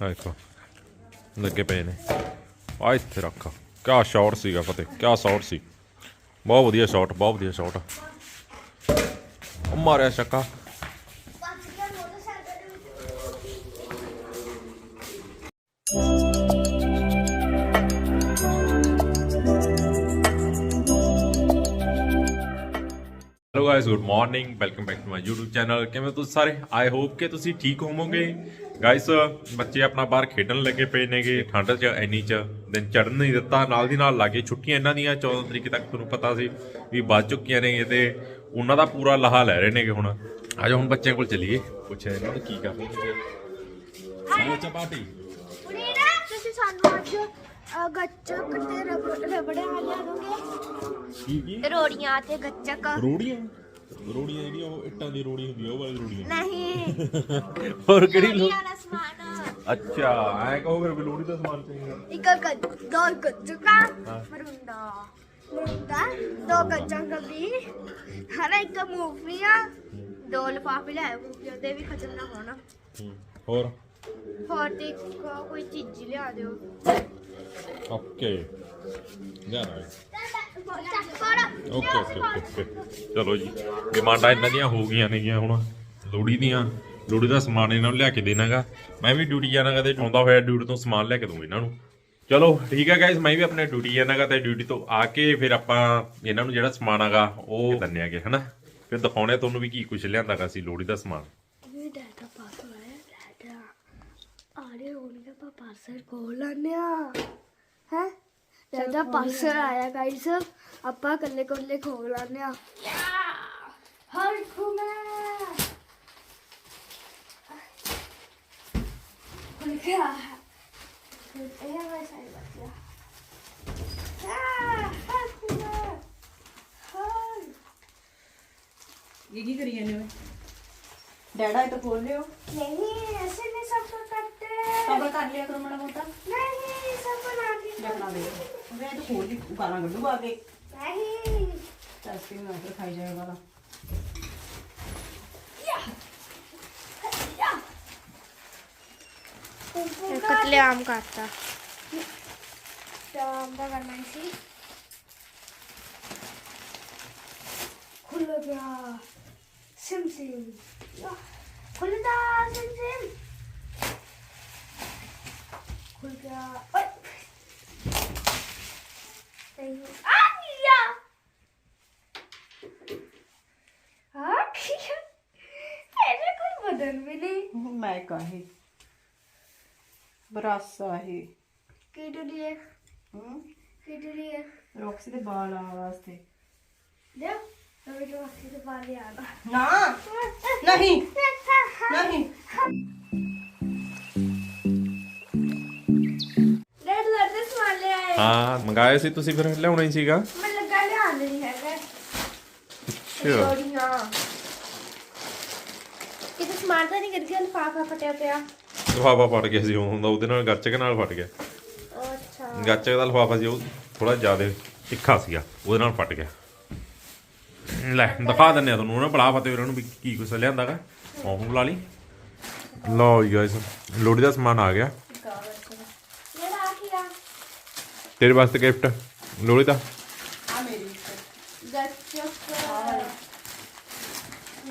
ਦੇਖੋ ਲੱਗੇ ਪਏ ਨੇ ਆ ਇੱਥੇ ਰੱਖ ਕਿਆ ਸ਼ਾਟ ਸੀਗਾ ਫਤਿਹ ਕਿਆ ਸ਼ਾਟ ਸੀ ਬਹੁਤ ਵਧੀਆ ਸ਼ਾਟ ਬਹੁਤ ਵਧੀਆ ਸ਼ਾਟ ਮਾਰਿਆ ਛੱਕਾ hello guys good morning welcome back to my YouTube channel ਕਿਵੇਂ ਤੁਸੀਂ ਸਾਰੇ? ਆਈ ਹੋਪ ਕਿ ਤੁਸੀਂ ਠੀਕ ਹੋਵੋਗੇ। ਗਾਇਸ ਬੱਚੇ ਆਪਣਾ ਬਾਹਰ ਖੇਡਣ ਲੱਗੇ ਪਏ ਨੇਗੇ। ਠੰਡ 'ਚ ਐਨੀ 'ਚ ਦਿਨ ਚੜਨ ਨਹੀਂ ਦਿੱਤਾ। ਨਾਲ ਦੀ ਨਾਲ ਲਾਗੇ ਛੁੱਟੀਆਂ ਇਹਨਾਂ ਦੀਆਂ 14 ਤਰੀਕ ਤੱਕ ਤੁਹਾਨੂੰ ਪਤਾ ਸੀ ਵੀ ਵੱਜ ਚੁੱਕੀਆਂ ਨੇ ਤੇ ਉਹਨਾਂ ਦਾ ਪੂਰਾ ਲਾਹਾ ਲੈ ਰਹੇ ਨੇਗੇ ਹੁਣ। ਅੱਜ ਹੁਣ ਬੱਚਿਆਂ ਕੋਲ ਚੱਲੀਏ। ਪੁੱਛਿਆ ਇਹਨਾਂ ਨੂੰ ਕੀ ਕਰਦੇ ਨੇ ਹਾਂ ਚਪਾਟੀ। ਪੁਣੀ ਨਾ ਤੁਸੀਂ ਸਾਨੂੰ ਅੱਜ ਗੱਚਕ ਤੇ ਰਬੜ ਵਾਲਿਆਂ ਦੋਗੇ ਕੀ ਕੀ? ਰੋੜੀਆਂ ਤੇ ਗੱਚਕ। ਰੋੜੀਆਂ? ਰੋੜੀਆਂ ਜਿਹੜੀਆਂ ਉਹ ਇੱਟਾਂ ਦੀ ਰੋੜੀ ਹੁੰਦੀ ਆ ਉਹ ਵਾਲੀ ਰੋੜੀਆਂ। ਨਹੀਂ। ਹੋਰ ਕਿਹੜੀ ਲੋ ਸਮਾਨ। ਅੱਛਾ ਐ ਕਹੋ ਫਿਰ ਵੀ ਲੋਹੜੀ ਦਾ ਸਮਾਨ ਚਾਹੀਦਾ। ਇੱਕ ਗੱਚ ਦੋ ਮਰੁੰਡਾ ਮਰੁੰਡਾ ਦੋ ਗੱਚਕ ਵੀ। ਹਨਾ ਇੱਕ ਮੂਫੀਆਂ ਦੋ ਲਿਫਾਫੇ ਲੈ ਆਇਓ ਮੂਫੀਆਂ ਤੇ ਵੀ ਖਤਮ ਨਾ ਹੋਣ। ਹੂੰ। ਹੋਰ? ਹੋਰ ਤੇ ਇੱਕ ਕੋਈ ਚੀਜ਼ ਲਿਆ ਦਿਓ। ਓਕੇ। ਜਾਣਾ ਚੱਕਰ ਓਕੇ ਓਕੇ ਓਕੇ। ਚਲੋ ਜੀ ਡਿਮਾਂਡਾਂ ਇਹਨਾਂ ਦੀਆਂ ਹੋ ਗਈਆਂ ਨੇਗੀਆਂ ਹੁਣ। ਲੋਹੜੀ ਦੀਆਂ ਲੋਹੜੀ ਦਾ ਸਮਾਨ ਇਹਨਾਂ ਨੂੰ ਲਿਆ ਕੇ ਦੇਣਾਗਾ। ਮੈਂ ਵੀ ਡਿਊਟੀ ਜਾਣਾਗਾ ਤੇ ਆਉਂਦਾ ਹੋਇਆ ਡਿਊਟੀ ਤੋਂ ਸਮਾਨ ਲਿਆ ਕੇ ਦੂੰਗਾ ਇਹਨਾਂ ਨੂੰ। ਚਲੋ ਠੀਕ ਹੈ ਗਾਇਸ ਮੈਂ ਵੀ ਆਪਣੇ ਡਿਊਟੀ ਜਾਣਾਗਾ ਤੇ ਡਿਊਟੀ ਤੋਂ ਆ ਕੇ ਫਿਰ ਆਪਾਂ ਇਹਨਾਂ ਨੂੰ ਜਿਹੜਾ ਸਮਾਨ ਹੈਗਾ ਉਹ ਦੰਨੇ ਆਗੇ ਹਨਾ? ਫਿਰ ਦਿਖਾਉਣੇ ਤੁਹਾਨੂੰ ਵੀ ਕੀ ਕੁਝ ਲਿਆਂਦਾਗਾ ਸੀ ਲੋਹੜੀ ਦਾ ਸਮਾਨ। ਆਰੇ ਹੋਣੀ ਦਾ ਪਾਰਸਲ ਹੈ? ਡਾਟਾ ਪਾਰਸਲ ਆਇਆ ਗਾਇਸ ਆਪਾਂ ਕੱਲੇ ਕੱਲੇ ਖੋਲ ਲੈਣੇ ਆ ਹਰ ਖੁਮਾ ਖੁੱਲ ਗਿਆ ਇਹ ਮੈਂ ਸਾਈ ਬੱਚਾ ਹਾਂ ਹਰ ਖੁਮਾ ਹਰ ਇਹ ਕੀ डैडा तो बोल रहे हो नहीं ऐसे नहीं सब करते सब कर लिया करो मैडम होता नहीं सब बना दी बना दे वे तो खोल ही गाना कर दूँगा आगे नहीं चश्मे मैं तो खाई जाएगा ना कतले आम का तो आम का करना इसी खुल गया 심심. 걸린다, 심심. 골자. 어이. 땡. 아니야. 아, 귀여. ਇਹਨੇ ਕੋਈ ਬਦਲ ਵੀ ਨਹੀਂ ਮੈਂ ਕਹੀ ਬਰਾਸਾ ਹੀ ਕਿਡੜੀ ਹੈ ਹੂੰ ਕਿਡੜੀ ਹੈ ਰੋਕਸੀ ਦੇ ਬਾਲ ਆਉਣ ਵਾਸਤੇ ਦੇ ਮੇਰੇ ਤੋਂ ਮੰਗਾਇਆ ਸੀ ਤੁਸੀਂ ਫਿਰ ਲਿਆਉਣਾ ਹੀ ਸੀਗਾ। ਮੈਂ ਲੱਗਾ ਲਿਆਣ ਨਹੀਂ ਹੈਗਾ। ਅੱਛਾ। ਚੋਰੀਆਂ ਕਿਤੇ ਸਮਾਨ ਤਾਂ ਨਹੀਂ ਗਿਰ ਫਟਿਆ ਪਿਆ। ਲਫਾਫਾ ਫਟ ਗਿਆ ਸੀ ਹੁੰਦਾ ਉਹਦੇ ਨਾਲ ਗੱਚਕ ਨਾਲ ਫਟ ਗਿਆ। ਅੱਛਾ। ਗੱਚਕ ਦਾ ਲਫਾਫਾ ਸੀ ਉਹ ਥੋੜਾ ਜ਼ਿਆਦਾ ਤਿੱਖਾ ਸੀਗਾ ਉਹਦੇ ਨਾਲ ਫਟ ਗਿਆ। ਲੈ ਦਿਖਾ ਦਿੰਨੇ ਆ ਤੁਹਾਨੂੰ ਨਾ ਬੜਾ ਫਤੇ ਉਹਨਾਂ ਨੂੰ ਵੀ ਕੀ ਕੁਛ ਲਿਆਂਦਾਗਾ ਉਹ ਬੁਲਾ ਲਈ ਲਓ ਜੀ ਗਾਇਸ ਲੋੜੀ ਦਾ ਸਮਾਨ ਆ ਗਿਆ ये राखिया ਤੇਰੇ ਵਾਸਤੇ ਗਿਫਟ ਲੋੜੀ ਦਾ ਆ ਮੇਰੀ गच्चक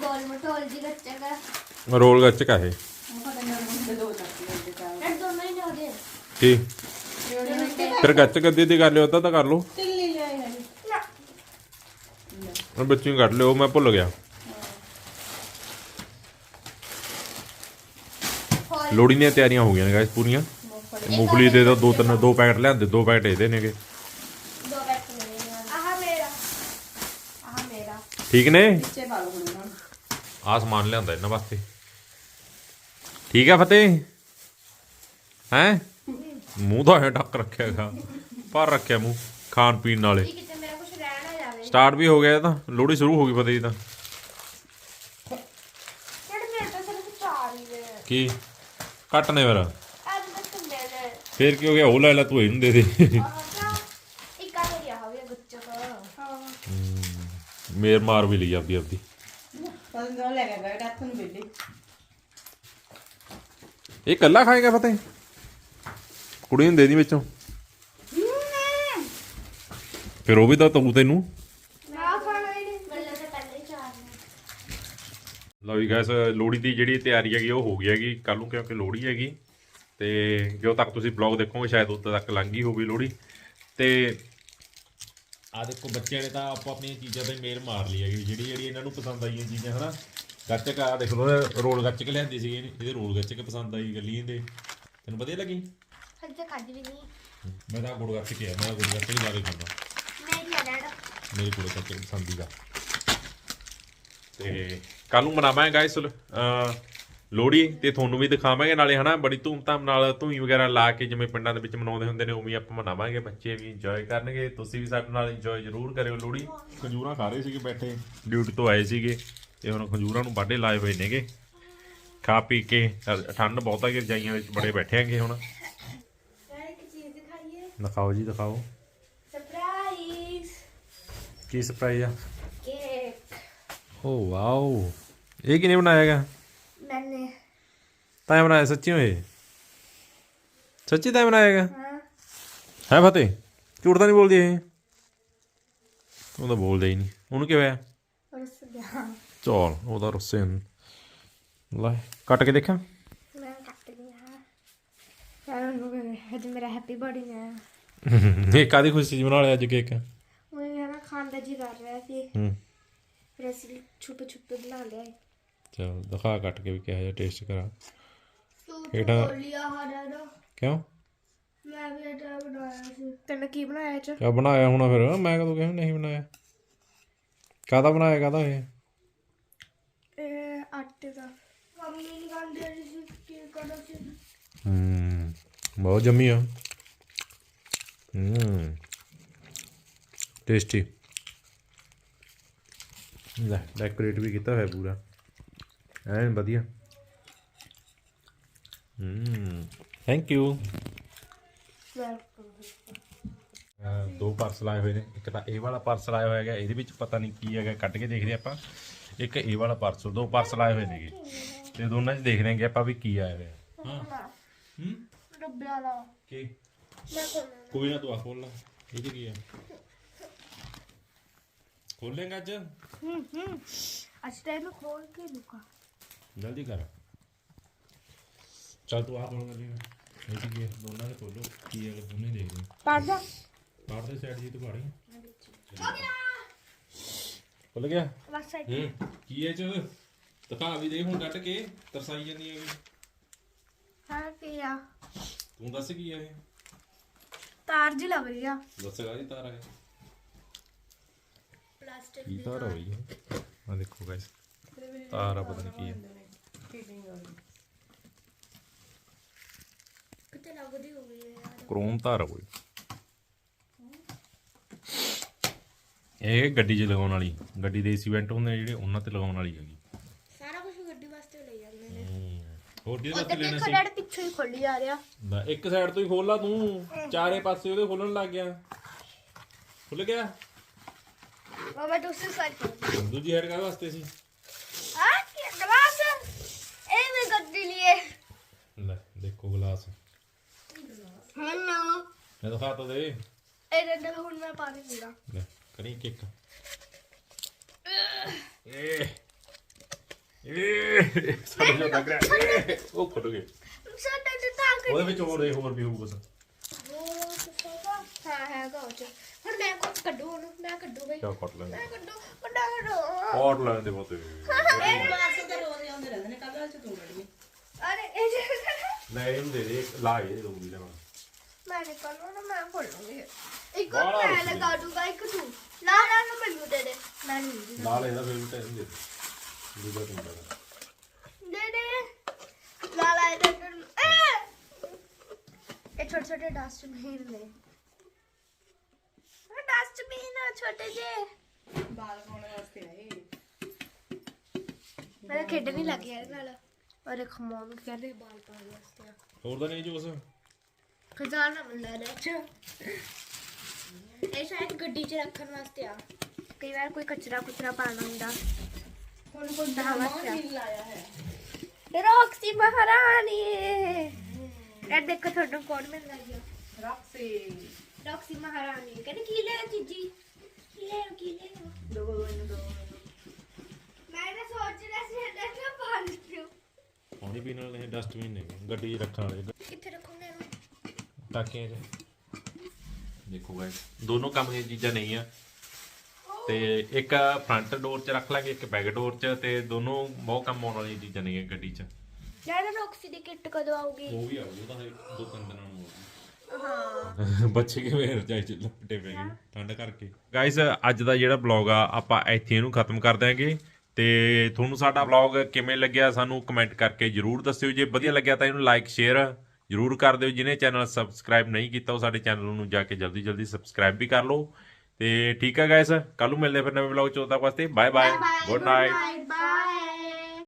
गोल मटोल जी गच्चक ਰੋਲ ਗੱਚਕ ਆ ਇਹ ਉਹ ਪਤਾ ਨਹੀਂ ਦੇ ਦੋ ਚੱਕੀ ਦੇ ਚਾਹ रेड दोनों ही ले दे ਕੀ ਫਿਰ ਗੱਚਕ ਅੱਧੀ ਦੀ ਕਰ ਲਿਓ ਤਾਂ ਤਾਂ ਕਰ ਲਓ ਤਿਲ ਨਹੀਂ ਲਿਆਏ ਹੈ ना ਹੁਣ ਬੱਚੀ ਨੂੰ ਕੱਢ ਲਿਓ ਮੈਂ ਭੁੱਲ ਗਿਆ। ਲੋੜੀ ਦੀਆਂ ਤਿਆਰੀਆਂ ਹੋ ਗਈਆਂ ਨੇ ਗਾਇਸ ਪੂਰੀਆਂ। ਮੂੰਗਫਲੀ ਦੇ ਦੋ ਤਿੰਨ ਦੋ ਪੈਕਟ ਲਿਆਂਦੇ ਦੋ ਪੈਕਟ ਇਹਦੇ ਨੇਗੇ। ਦੋ ਪੈਕਟ ਮੇਰੇ ਆਹ ਠੀਕ ਨੇ? ਵਿੱਚੇ ਆ ਸਮਾਨ ਲਿਆਂਦਾ ਇਹਨਾਂ ਵਾਸਤੇ। ਠੀਕ ਆ ਫਤਿਹ? ਹੈ? ਮੂੰਹ ਦਾ ਢੱਕ ਰੱਖਿਆਗਾ ਪਰ ਰੱਖਿਆ ਮੂੰਹ ਖਾਣ ਪੀਣ ਨਾਲੇ। ਸਟਾਰਟ ਵੀ ਹੋ ਗਿਆ ਇਹ ਤਾਂ ਲੋੜੀ ਸ਼ੁਰੂ ਹੋ ਗਈ ਫਤਿਹ ਦੀ ਤਾਂ। ਜਿਹੜੇ ਮੇਰੇ ਤਾਂ ਸਿਰਫ ਚਾਰ ਹੀ ਨੇ? ਕੀ? ਕੱਟ ਨੇ ਫਿਰ। ਅੱਜ ਤੱਕ ਮੇਰੇ ਫੇਰ ਕੀ ਹੋ ਗਿਆ? ਉਹ ਲੈ ਲੈ ਤੂੰ ਇਹਨੂੰ ਦੇ ਦੇ। ਇੱਕ ਆ ਮੇਰੀ ਆ ਹੋਵੇ ਗੁੱਚਕ। ਹਾਂ। ਮੇਰ ਮਾਰ ਵੀ ਲਈ ਆਪਦੀ ਆਪਦੀ। ਪਤਾ ਨਹੀਂ ਲੈ ਕੇ ਗਏ ਡੱਥ ਨੂੰ ਬੇਲੀ। ਇਹ ਕੱਲਾ ਖਾਏਗਾ ਫਤਿਹ? ਕੁੜੀ ਨੂੰ ਦੇ ਦੀ ਵਿੱਚੋਂ। ਫਿਰ ਉਹ ਵੀ ਤਾਂ ਤੂੰ ਤੈਨੂੰ ਨਾ ਖਾਣਾ ਹੀ ਨਹੀਂ ਮੈਨੂੰ ਤਾਂ ਪਹਿਲੇ ਹੀ ਚਾਰ ਨੇ ਲਓ ਜੀ ਗਾਇਸ ਲੋਹੜੀ ਦੀ ਜਿਹੜੀ ਤਿਆਰੀ ਹੈਗੀ ਉਹ ਹੋ ਗਈ ਹੈਗੀ। ਕੱਲ ਨੂੰ ਕਿਉਂਕਿ ਲੋਹੜੀ ਹੈਗੀ ਤੇ ਜਦੋਂ ਤੱਕ ਤੁਸੀਂ ਬਲੌਗ ਦੇਖੋਗੇ ਸ਼ਾਇਦ ਉਦੋਂ ਤੱਕ ਲੰਘ ਗਈ ਹੋਵੇ ਲੋਹੜੀ। ਤੇ ਆ ਦੇਖੋ ਬੱਚਿਆਂ ਨੇ ਤਾਂ ਆਪੋ ਆਪਣੀਆਂ ਚੀਜ਼ਾਂ ਤੇ ਮੇਲ ਮਾਰ ਲਈ ਹੈਗੀ ਜਿਹੜੀ ਜਿਹੜੀ ਇਹਨਾਂ ਨੂੰ ਪਸੰਦ ਆਈਆਂ ਚੀਜ਼ਾਂ ਹਨਾ? ਗੱਚਕ ਆ ਦੇਖ ਲਓ ਰੋਲ ਗੱਚਕ ਲਿਆਂਦੀ ਸੀ ਇਹਦੇ ਰੋਲ ਗੱਚਕ ਪਸੰਦ ਆਈ ਗੱਲੀ ਇਹਦੇ। ਤੈਨੂੰ ਵਧੀਆ ਲੱਗੀ? ਹਜੇ ਖਾਦੀ ਵੀ ਨਹੀਂ। ਮੈਂ ਤਾਂ ਗੁੜ ਗੱਚਕ ਹੈ ਮੈਂ ਗੁੜ ਗੱਚਕ ਜ਼ਿਆਦਾ ਖਾਂਦਾ। ਨਹੀਂ ਲੈਣਾ ਮੇਰੇ ਕੋਲ ਕੱਚੇ ਪਸੰਦੀਦਾ ਤੇ ਕੱਲ ਨੂੰ ਮਨਾਵਾਂਗੇ ਗਾਇਸ ਲੋਹੜੀ ਤੇ ਤੁਹਾਨੂੰ ਵੀ ਦਿਖਾਵਾਂਗੇ ਨਾਲੇ ਹਨਾ ਬੜੀ ਧੂਮਧਾਮ ਨਾਲ ਧੂਈ ਵਗੈਰਾ ਲਾ ਕੇ ਜਿਵੇਂ ਪਿੰਡਾਂ ਦੇ ਵਿੱਚ ਮਨਾਉਂਦੇ ਹੁੰਦੇ ਨੇ ਉਵੇਂ ਹੀ ਆਪਾਂ ਮਨਾਵਾਂਗੇ ਬੱਚੇ ਵੀ ਇੰਜੋਏ ਕਰਨਗੇ ਤੁਸੀਂ ਵੀ ਸਾਡੇ ਨਾਲ ਇੰਜੋਏ ਜ਼ਰੂਰ ਕਰਿਓ ਲੋਹੜੀ। ਖੰਜੂਰਾਂ ਖਾ ਰਹੇ ਸੀਗੇ ਬੈਠੇ। ਡਿਊਟੀ ਤੋਂ ਆਏ ਸੀਗੇ ਤੇ ਹੁਣ ਖੰਜੂਰਾਂ ਨੂੰ ਬਾਡੇ ਲਾਏ ਹੋਏ ਨੇਗੇ। ਖਾ ਪੀ ਕੇ ਠੰਡ ਬਹੁਤਾ ਕਿ ਰਜਾਈਆਂ ਵਿੱਚ ਬੜੇ ਬੈਠੇ ਆਂਗੇ ਹੁਣ। ਯਾਰ ਇੱਕ ਚੀਜ਼ ਦਿਖਾਈਏ ਦਿਖਾਓ ਜੀ ਦਿਖਾਓ। ਸਰਪ੍ਰਾਈਜ਼ ਕੀ ਸਰਪ੍ਰਾਈਜ਼ ਆ? Oh wow. ਇਹ ਕਿਨੇ ਬਣਾਇਆਗਾ ਮੈਨੇ। ਤੈਂ ਬਣਾਇਆ ਸੱਚੀ ਹੋਏ ਸੱਚੀ ਤੈਂ ਬਣਾਇਆਗਾ ਹਾਂ। ਹੈ ਫਤਿਹ ਝੂਠ ਤਾਂ ਨਹੀਂ ਬੋਲਦੀ ਇਹ? ਉਹ ਤਾਂ ਬੋਲਦਾ ਹੀ ਨਹੀਂ। ਉਹਨੂੰ ਕੀ ਹੋਇਆ? ਰਸ ਗਿਆ। ਚਲ ਉਹਦਾ ਰੁੱਸੇ ਨੂੰ ਲੈ ਕੱਟ ਕੇ ਦੇਖਾਂ? ਮੈਂ ਕੱਟ ਲਿਆ ਯਾਰ ਉਹਨੂੰ ਅੱਜ ਮੇਰਾ ਹੈਪੀ ਬਰਥਡੇ ਹੈ ਇਹ ਕਾਦੀ ਖੁਸ਼ੀ 'ਚ ਬਣਾ ਲਿਆ ਅੱਜ ਕੇਕ ਉਹ ਮੇਰਾ ਖਾਣ ਦਾ ਜੀ ਕਰ ਰਿਹਾ ਸੀ। ਹੂੰ। ਫਿਰ ਅਸੀਂ ਛੁਪੇ ਛੁਪੇ ਬਣਾ ਲਿਆ ਚਲ ਦਿਖਾ ਕੱਟ ਕੇ ਵੀ ਕਿਹੋ ਜਿਹਾ ਟੇਸਟ ਕਰਾ। ਹੇਠਾਂ- ਬੋਲਿਆ ਹਰਾ ਨਾ ਕਿਉਂ? ਮੈਂ ਵੀ ਇਹ ਬਣਾਇਆ ਸੀ। ਤੈਨੂੰ ਕੀ ਬਣਾਇਆ ਚ ਕਿਆ ਬਣਾਇਆ ਹੋਣਾ ਫਿਰ? ਮੈਂ ਕਦੋਂ ਕਿਹਾ ਨਹੀਂ ਬਣਾਇਆ? ਕਾਦਾ ਬਣਾਇਆ ਕਾਦਾ ਇਹ? ਇਹ ਆਟੇ ਦਾ। ਮੰਮੀ ਨੇ ਕਹਿੰਦੇ ਸੀ ਕੀ ਕਰੋ ਸੀ ਹੂੰ ਬਹੁਤ ਜੰਮੀ ਆ। ਹੂੰ ਟੇਸਟੀ ਲੈ ਡੈਕੋਰੇਟ ਵੀ ਕੀਤਾ ਹੋਇਆ ਪੂਰਾ। ਐਨ ਵਧੀਆ। ਹੂੰ ਥੈਂਕ ਯੂ ਦੋ ਪਾਰਸਲ ਆਏ ਹੋਏ ਨੇ। ਇੱਕ ਤਾਂ ਇਹ ਵਾਲਾ ਪਾਰਸਲ ਆਇਆ ਹੋਇਆ ਹੈਗਾ ਇਹਦੇ ਵਿੱਚ ਪਤਾ ਨਹੀਂ ਕੀ ਹੈਗਾ ਕੱਢ ਕੇ ਦੇਖਦੇ ਆਪਾਂ। ਇੱਕ ਇਹ ਵਾਲਾ ਪਾਰਸਲ ਦੋ ਪਾਰਸਲ ਆਏ ਹੋਏ ਨੇਗੇ। ਤੇ ਦੋਨਾਂ 'ਚ ਦੇਖਦੇ ਆਂਗੇ ਆਪਾਂ ਵੀ ਕੀ ਆਇਆ ਹੋਇਆ। ਹਾਂ। ਹੂੰ? ਰੱਬਿਆ ਦਾ। ਕੀ? ਕੋਈ ਨਾ ਤੂੰ ਆ ਖੋਲ ਲੈ। ਇਹ 'ਚ ਕੀ ਆ? ਖੋਲੇਂਗਾ ਅੱਜ? ਹੂੰ ਹੂੰ। ਅੱਜ ਤਾਂ ਇਹਨੂੰ ਖੋਲ ਕੇ ਲੁਕਾ ਜਲਦੀ ਕਰ। ਚੱਲ ਤੂੰ ਆ ਖੋਲ ਲੈ ਇਹ ਕੀ ਹੈ ਦੋਨਾਂ ਦੇ ਖੋਲੋ ਕੀ ਹੈ ਦੋਨੇ ਦੇਖਦੇ ਹਾਂ। ਪੜ ਜਾ। ਪੜ੍ਹਦੇ ਸਾਈਡ ਜੀ ਤੂੰ ਪੜੀ ਖੁੱਲ ਗਿਆ। ਬਸ ਸਾਈਡ ਹੂੰ ਕੀ ਹੈ ਚ? ਦਿਖਾ ਵੀ ਦੇ ਹੁਣ ਕੱਢ ਕੇ ਤਰਸਾਈ ਜਾਂਦੀ ਹੈਗੀ ਹਾਂ ਕੀ ਆ? ਤੂੰ ਦੱਸ ਕੀ ਹੈ ਇਹ? ਤਾਰ ਜੀ ਲੱਗ ਰਹੀ ਆ। ਦੱਸੇਗਾ ਜੀ ਤਾਰ ਹੈ ਪਲਾਸਟਿਕ ਕੀ ਤਾਰ ਹੋਈ ਹੈ ਆ ਦੇਖੋ ਗਾਇਸ ਤਾਰ ਆ ਪਤਾ ਨਹੀਂ ਕੀ ਹੈ। ਕਿਤੇ ਲੱਗਦੀ ਹੋ ਗਈ ਹੈ ਯਾਰ। ਕ੍ਰੋਮ ਤਾਰ ਆ ਕੋਈ ਇਹ ਗੱਡੀ 'ਚ ਲਗਾਉਣ ਵਾਲੀ ਗੱਡੀ ਦੇ ਏਸੀ ਵੈਂਟ ਹੁੰਦੇ ਨੇ ਜਿਹੜੇ ਉਹਨਾਂ ਤੇ ਲਗਾਉਣ ਵਾਲੀ ਹੈਗੀ। ਸਾਰਾ ਕੁਝ ਗੱਡੀ ਵਾਸਤੇ ਲੈ ਜਾਂਦੇ ਨੇ। ਹੋਰ ਕਿਹਦੇ ਉਹ ਵਾਸਤੇ ਤੇ ਲੈਣਾ ਸੀ? ਖੜੜ ਪਿੱਛੋਂ ਹੀ ਖੋਲੀ ਜਾ ਰਿਹਾ। ਲੈ, ਇੱਕ ਸਾਈਡ ਤੋਂ ਹੀ ਖੋਲ ਲਾ ਤੂੰ। ਚਾਰੇ ਪਾਸੇ ਉਹਦੇ ਖੋਲਣ ਲੱਗ ਗਿਆ। ਖੁੱਲ ਗਿਆ? ਦੂਸਰੀ ਸਾਈਡ ਤੋਂ ਦੂਜੀ ਹੈਡ ਕਾਹਦੇ ਵਾਸਤੇ ਸੀ ਆ ਕੀ ਗਲਾਸ ਇਹ ਵੀ ਗੱਡੀ ਲਈ ਲੈ ਦੇਖੋ ਗਲਾਸ ਹੈਲੋ ਮੈਂ ਦਿਖਾ ਤਾ ਦੇ ਇਹਦੇ ਨਾਲ ਹੁਣ ਮੈਂ ਪਾਣੀ ਪੀਣਾ ਲੈ ਕਰੀ ਕਿੱਕ ਏ ਏ ਸਾਡੇ ਜੋ ਲੱਗ ਰਿਹਾ ਏ, ਉਹ ਫੁੱਟ ਗਏ ਸਾਡਾ ਤੇ ਤਾਂ ਉਹਦੇ ਵਿੱਚ ਹੋਰ ਹੋਰ ਵੀ ਹੋਊ ਕੁਛ ਹਾਂ ਹੈ ਗੋਚ ਹੁਣ ਮੈਂ ਕੁਝ ਕੱਢੂ ਹੁਣ ਮੈਂ ਕੱਢੂ ਬਈ। ਕਿਆ ਕੱਟ ਲੈਂਦੇ। ਮੈਂ ਕੱਢੂ ਕੱਢਾ ਕੱਢੂ। ਕੱਟ ਲੈਂਦੇ ਬਹੁਤੇ। ਮਾਸ ਤਾਂ ਰੋਜ਼ ਆਉਂਦੇ ਰਹਿੰਦੇ ਨੇ ਕੱਲ ਚ ਤੂੰ ਲੜੀ ਅਰੇ ਇਹ ਲੈ ਇਹਨੂੰ ਦੇ ਦੇ ਲਾ ਇਹ ਲੈਣਾ ਮੈਂ ਨਿਕਲੂ ਨਾ ਮੈਂ ਖੋਲੂੰਗੀ। ਇੱਕ ਬਾਹਲਾ ਮੈਂ ਲਗਾ ਦੂੰਗਾ ਇੱਕ ਤੂੰ। ਨਾ ਨਾ ਨਾ ਮੈਨੂੰ ਦੇ ਦੇ। ਮੈਂ ਨਹੀਂ ਨਾਲ ਇਹਦਾ ਫਿਰ ਟਾਈਮ ਦੇ ਦੇ। ਦੂਜਾ ਤੂੰ ਲੈ ਦੇ। ਦੇ ਲਾ ਲਾ ਇਹਦੇ ਅੰਦਰ ਇਹ ਇਹ ਛੋਟੇ ਛੋਟੇ ਡਸਟਬਿਨ ਨੇ। ਛੋਟੇ ਜੇ ਬਾਲ ਪਾਉਣ ਵਾਸਤੇ ਆਏ ਮੈਂ ਖੇਡਣ ਨਹੀਂ ਲੱਗੀ ਇਹਦੇ ਨਾਲ ਔਰ ਇੱਕ ਮੋਮ ਕਹਿੰਦੇ ਬਾਲ ਪਾਉਣ ਵਾਸਤੇ ਆ ਹੋਰ ਤਾਂ ਨਹੀਂ ਜੂਸ ਖਜ਼ਾਨਾ ਮਿਲਦਾ ਨੇ ਚ ਇਹ ਸ਼ਾਇਦ ਗੱਡੀ 'ਚ ਰੱਖਣ ਵਾਸਤੇ ਆ। ਕਈ ਵਾਰ ਕੋਈ ਕਚਰਾ ਕੁਚਰਾ ਪਾਣਾ ਹੁੰਦਾ। ਹੁਣ ਕੋਈ ਵਾਸਤੇ ਆ। ਨਹੀਂ ਲਾਇਆ ਹੈ। ਰੌਕਸੀ ਮਹਾਰਾਣੀ। ਇਹ ਦੇਖੋ ਤੁਹਾਨੂੰ ਕੌਣ ਮਿਲਦਾ ਜੀ? ਰੱਖੇ ਡਾਕਸੀ ਮਹਾਰਾਣੀ। ਕਹਿੰਦੇ ਕੀ ਲੈ ਚੀਜੀ ਕੀ ਲੈ ਕੀ ਲੈ ਦੋ ਦੋ ਇਹਨੂੰ ਦੋ ਮੈਂ ਤਾਂ ਸੋਚ ਰਿਹਾ ਸੀ ਇਹਦਾ ਨਾ ਪਾਣੀ ਪੀਓ ਪਾਣੀ ਪੀਣ ਵਾਲੇ ਡਸਟਬਿਨ ਨੇ ਗੱਡੀ 'ਚ ਰੱਖਣ ਵਾਲੇ ਕਿੱਥੇ ਰੱਖੋਗੇ ਇਹਨੂੰ? ਟਾਕਿਆਂ 'ਚ ਦੇਖੋ ਗਾਇਸ ਦੋਨੋਂ ਕੰਮ ਦੀਆਂ ਚੀਜ਼ਾਂ ਨਹੀਂ ਆ ਤੇ ਇੱਕ ਫਰੰਟ ਡੋਰ 'ਚ ਰੱਖ ਲਾਂਗੇ ਇੱਕ ਬੈਕ ਡੋਰ 'ਚ ਤੇ ਦੋਨੋਂ ਬਹੁਤ ਕੰਮ ਆਉਣ ਵਾਲੀਆਂ ਚੀਜ਼ਾਂ ਨਹੀਂ ਆ ਗੱਡੀ 'ਚ। ਯਾਰ ਡਾਕਸੀ ਦੀ ਕਿੱਟ ਕਦੋਂ ਆਊਗੀ? ਉਹ ਵੀ ਤਾਂ ਦੋ ਤਿੰਨ ਦਿਨਾਂ ਬੱਚੇ ਕਿਵੇਂ ਰਜਾਈ ਚ ਲਪਟੇ ਪੈ ਗਏ ਠੰਡ ਕਰਕੇ। ਗਾਇਸ ਅੱਜ ਦਾ ਜਿਹੜਾ ਵਲੌਗ ਆ ਆਪਾਂ ਇੱਥੇ ਇਹਨੂੰ ਖਤਮ ਕਰ ਦਿਆਂਗੇ। ਤੇ ਤੁਹਾਨੂੰ ਸਾਡਾ ਵਲੌਗ ਕਿਵੇਂ ਲੱਗਿਆ ਸਾਨੂੰ ਕਮੈਂਟ ਕਰਕੇ ਜਰੂਰ ਦੱਸਿਓ। ਜੇ ਵਧੀਆ ਲੱਗਿਆ ਤਾਂ ਇਹਨੂੰ ਲਾਈਕ ਸ਼ੇਅਰ ਜਰੂਰ ਕਰ ਦਿਓ। ਜਿਹਨੇ ਚੈਨਲ ਸਬਸਕ੍ਰਾਈਬ ਨਹੀਂ ਕੀਤਾ ਉਹ ਸਾਡੇ ਚੈਨਲ ਨੂੰ ਜਾ ਕੇ ਜਲਦੀ ਜਲਦੀ ਸਬਸਕ੍ਰਾਈਬ ਵੀ ਕਰ ਲਓ। ਤੇ ਠੀਕ ਆ ਗਾਇਸ ਕੱਲ ਨੂੰ ਮਿਲਦੇ ਹਾਂ ਫਿਰ ਨਵੇਂ ਵਲੌਗ ਚ। ਉਦੋਂ ਤੱਕ ਵਾਸਤੇ bye bye good night bye